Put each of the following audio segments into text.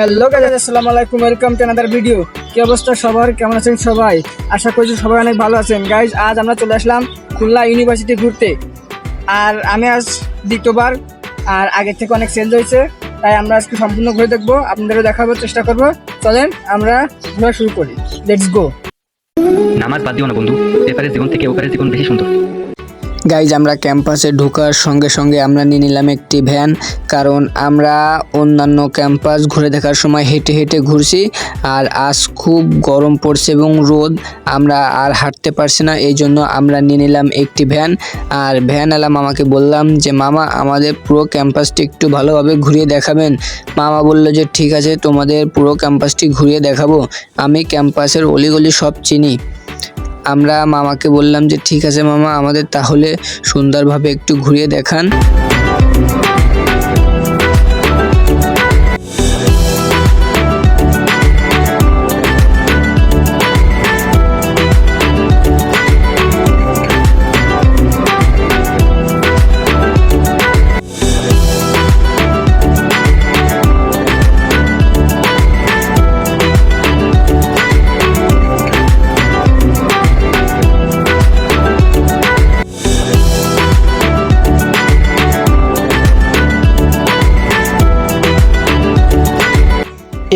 Hello guys আসসালামু আলাইকুম welcome to another video কি অবস্থা সবার? কেমন আছেন সবাই? আশা করছি সবাই অনেক ভালো আছেন। গাইজ আজ আমরা চলে আসলাম খুলনা ইউনিভার্সিটি ঘুরতে। আর আমি আজ দ্বিতীয়বার, আর আগের থেকে অনেক চেঞ্জ হয়েছে, তাই আমরা আজকে সম্পূর্ণ ঘুরে দেখব, আপনাদেরও দেখাবার চেষ্টা করব। চলেন, আমরা ঘোরা শুরু করি। লেটস গো নামাজ বাদ দিও না, বন্ধু। এপারের জীবন থেকে ওপারের জীবন বেশি সুন্দর। গাইজ আমরা ক্যাম্পাসে ঢোকার সঙ্গে সঙ্গে আমরা নিয়ে নিলাম একটি ভ্যান কারণ আমরা অন্যান্য ক্যাম্পাস ঘুরে দেখার সময় হেঁটে হেঁটে ঘুরছি, আর আজ খুব গরম পড়ছে এবং রোদ, আমরা আর হাঁটতে পারছি না, এই জন্য আমরা নিয়ে নিলাম একটি ভ্যান আর ভ্যান এলাম মামাকে বললাম যে, মামা, আমাদের পুরো ক্যাম্পাসটি একটু ভালোভাবে ঘুরিয়ে দেখাবেন। মামা বলল যে, ঠিক আছে, তোমাদের পুরো ক্যাম্পাসটি ঘুরিয়ে দেখাবো। আমি ক্যাম্পাসের অলিগলি সব চিনি। আমরা মামাকে বললাম যে ঠিক আছে মামা আমাদের তাহলে সুন্দরভাবে একটু ঘুরিয়ে দেখান।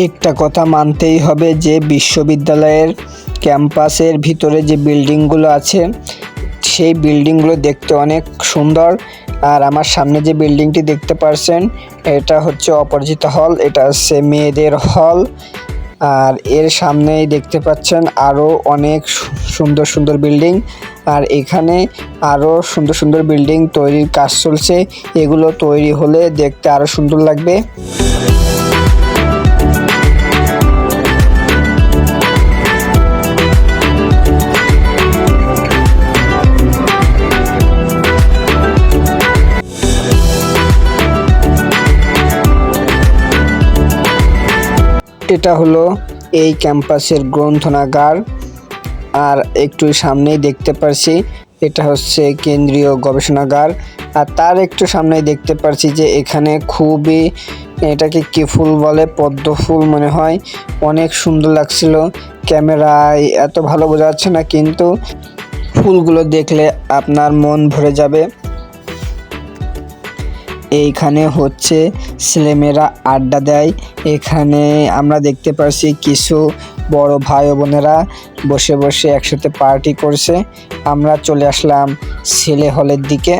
একটা কথা মানতেই হবে যে বিশ্ববিদ্যালয়ের ক্যাম্পাসের ভিতরে যে বিল্ডিংগুলো আছে, সেই বিল্ডিংগুলো দেখতে অনেক সুন্দর। আর আমার সামনে যে বিল্ডিংটি দেখতে পারছেন, এটা হচ্ছে অপরাজিতা হল, এটা হচ্ছে মেয়েদের হল। আর এর সামনেই দেখতে পাচ্ছেন আরও অনেক সুন্দর সুন্দর বিল্ডিং। আর এখানে আরও সুন্দর সুন্দর বিল্ডিং তৈরির কাজ চলছে। এগুলো তৈরি হলে দেখতে আরও সুন্দর লাগবে। এটা হলো এই ক্যাম্পাসের গ্রন্থনাগার। আর একটু সামনেই দেখতে পারছি, এটা হচ্ছে কেন্দ্রীয় গবেষণাগার। আর তার একটু সামনেই দেখতে পারছি যে এখানে খুবই, এটাকে কি ফুল বলে, পদ্ম ফুল মনে হয়। অনেক সুন্দর লাগছিল। ক্যামেরায় এত ভালো বোঝা যাচ্ছে না, কিন্তু ফুলগুলো দেখলে আপনার মন ভরে যাবে। এইখানে হচ্ছে ছেলেমেয়েরা আড্ডা দেয়। এখানে আমরা দেখতে পাচ্ছি কিছু বড় ভাই বোনেরা বসে বসে একসাথে পার্টি করছে। আমরা চলে আসলাম ছেলে হলের দিকে।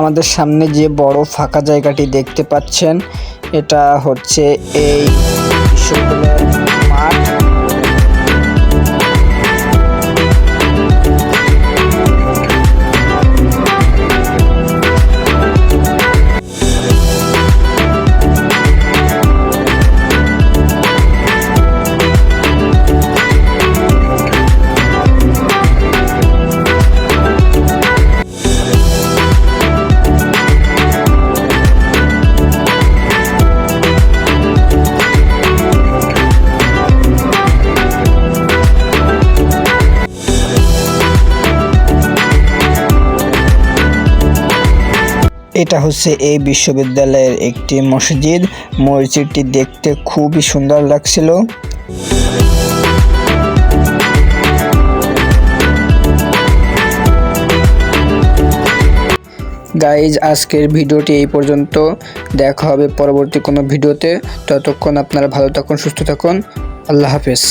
আমাদের সামনে যে বড় ফাঁকা জায়গাটি দেখতে পাচ্ছেন এটা হচ্ছে এই বিশ্ববিদ্যালয়ের এটা হচ্ছে এই বিশ্ববিদ্যালয়ের একটি মসজিদ। মসজিদটি দেখতে খুবই সুন্দর লাগছিল। গাইজ আজকের ভিডিওটি এই পর্যন্ত। দেখা হবে পরবর্তী কোনো ভিডিওতে। ততক্ষণ আপনারা ভালো থাকুন, সুস্থ থাকুন। আল্লাহ হাফেজ।